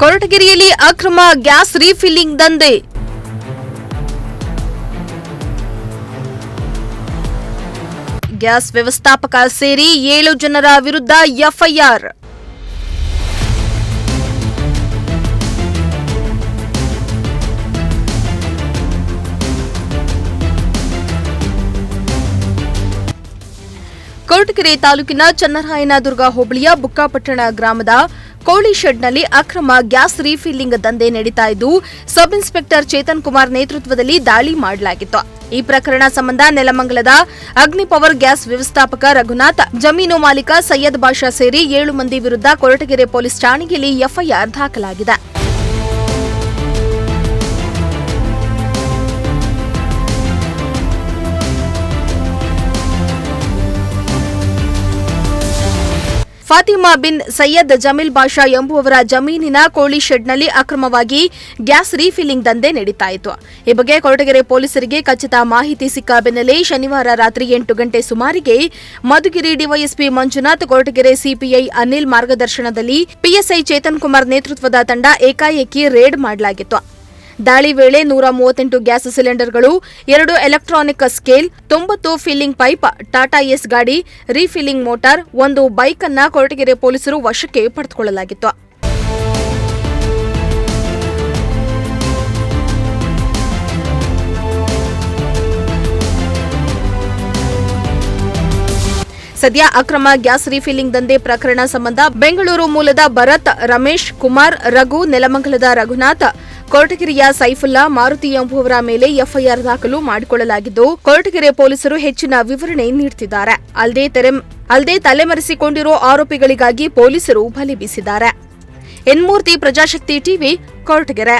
ಕೊರಟಗೆರೆಯಲ್ಲಿ ಅಕ್ರಮ gas refilling ದಂಧೆ. Gas ವ್ಯವಸ್ಥಾಪಕ ಸೇರಿ ಏಳು ಜನರ ವಿರುದ್ಧ ಎಫ್ಐಆರ್. ಕೊರಟಗೆರೆ ತಾಲೂಕಿನ ಚನ್ನರಾಯನದುರ್ಗ ಹೋಬಳಿಯ ಬುಕ್ಕಾಪಟ್ಟಣ ಗ್ರಾಮದ ಕೋಳಿ ಶೆಡ್ನಲ್ಲಿ ಅಕ್ರಮ ಗ್ಯಾಸ್ ರೀಫಿಲ್ಲಿಂಗ್ ದಂಧೆ ನಡೀತಾ ಇದ್ದು, ಸಬ್ ಇನ್ಸ್ಪೆಕ್ಟರ್ ಚೇತನ್ ಕುಮಾರ್ ನೇತೃತ್ವದಲ್ಲಿ ದಾಳಿ ಮಾಡಲಾಗಿತ್ತು. ಈ ಪ್ರಕರಣ ಸಂಬಂಧ ನೆಲಮಂಗಲದ ಅಗ್ನಿ ಪವರ್ ಗ್ಯಾಸ್ ವ್ಯವಸ್ಥಾಪಕ ರಘುನಾಥ್, ಜಮೀನು ಮಾಲೀಕ ಸೈಯದ್ ಬಾಷಾ ಸೇರಿ ಏಳು ಮಂದಿ ವಿರುದ್ಧ ಕೊರಟಗೆರೆ ಪೊಲೀಸ್ ಠಾಣೆಯಲ್ಲಿ ಎಫ್ಐಆರ್ ದಾಖಲಾಗಿದೆ. ಫಾತಿಮಾ ಬಿನ್ ಸೈಯದ್ ಜಮೀಲ್ ಬಾಷಾ ಎಂಬುವವರ ಜಮೀನಿನ ಕೋಳಿ ಶೆಡ್ನಲ್ಲಿ ಅಕ್ರಮವಾಗಿ ಗ್ಯಾಸ್ ರೀಫಿಲ್ಲಿಂಗ್ ದಂಧೆ ನಡೀತಾ ಇತ್ತು ಈ ಬಗ್ಗೆ ಕೊರಟಗೆರೆ ಪೊಲೀಸರಿಗೆ ಖಚಿತ ಮಾಹಿತಿ ಸಿಕ್ಕ ಬೆನ್ನಲ್ಲೇ ಶನಿವಾರ ರಾತ್ರಿ ಎಂಟು ಗಂಟೆ ಸುಮಾರಿಗೆ ಮಧುಗಿರಿ ಡಿವೈಎಸ್ಪಿ ಮಂಜುನಾಥ್, ಕೊರಟಗೆರೆ ಸಿಪಿಐ ಅನಿಲ್ ಮಾರ್ಗದರ್ಶನದಲ್ಲಿ ಪಿಎಸ್ಐ ಚೇತನ್ ಕುಮಾರ್ ನೇತೃತ್ವದ ತಂಡ ಏಕಾಏಕಿ ರೇಡ್ ಮಾಡಲಾಗಿತ್ತು. ದಾಳಿ ವೇಳೆ ನೂರ ಮೂವತ್ತೆಂಟು ಗ್ಯಾಸ್ ಸಿಲಿಂಡರ್ಗಳು, ಎರಡು ಎಲೆಕ್ಟ್ರಾನಿಕ್ ಸ್ಕೇಲ್, ತೊಂಬತ್ತು ಫಿಲ್ಲಿಂಗ್ ಪೈಪ್, ಟಾಟಾ ಎಸ್ ಗಾಡಿ, ರೀಫಿಲ್ಲಿಂಗ್ ಮೋಟಾರ್, ಒಂದು ಬೈಕ್ ಅನ್ನ ಕೊರಟಗೆರೆ ಪೊಲೀಸರು ವಶಕ್ಕೆ ಪಡೆದುಕೊಳ್ಳಲಾಗಿತ್ತು. ಸದ್ಯ ಅಕ್ರಮ ಗ್ಯಾಸ್ ರೀಫಿಲ್ಲಿಂಗ್ ದಂಧೆ ಪ್ರಕರಣ ಸಂಬಂಧ ಬೆಂಗಳೂರು ಮೂಲದ ಭರತ್, ರಮೇಶ್ ಕುಮಾರ್, ರಘು, ನೆಲಮಂಗಲದ ರಘುನಾಥ್ ಕೊರಟಗೆರೆಯ ಸೈಫುಲ್ಲಾ ಮಾರುತಿ ಎಂಬುವವರ ಮೇಲೆ ಎಫ್ಐಆರ್ ದಾಖಲು ಮಾಡಿಕೊಳ್ಳಲಾಗಿದ್ದು, ಕೊರಟಗೆರೆ ಪೊಲೀಸರು ಹೆಚ್ಚಿನ ವಿವರಣೆ ನೀಡುತ್ತಿದ್ದಾರೆ ಅಲ್ಲದೆ ತೆರೆ ಅಲ್ಲದೆ ತಲೆಮರೆಸಿಕೊಂಡಿರೋ ಆರೋಪಿಗಳಿಗಾಗಿ ಪೊಲೀಸರು ಬಲೆ ಬೀಸಿದ್ದಾರೆ. ಎನ್ಮೂರ್ತಿ ಪ್ರಜಾಶಕ್ತಿ ಟಿವಿ, ಕೊರಟಗೆರೆ.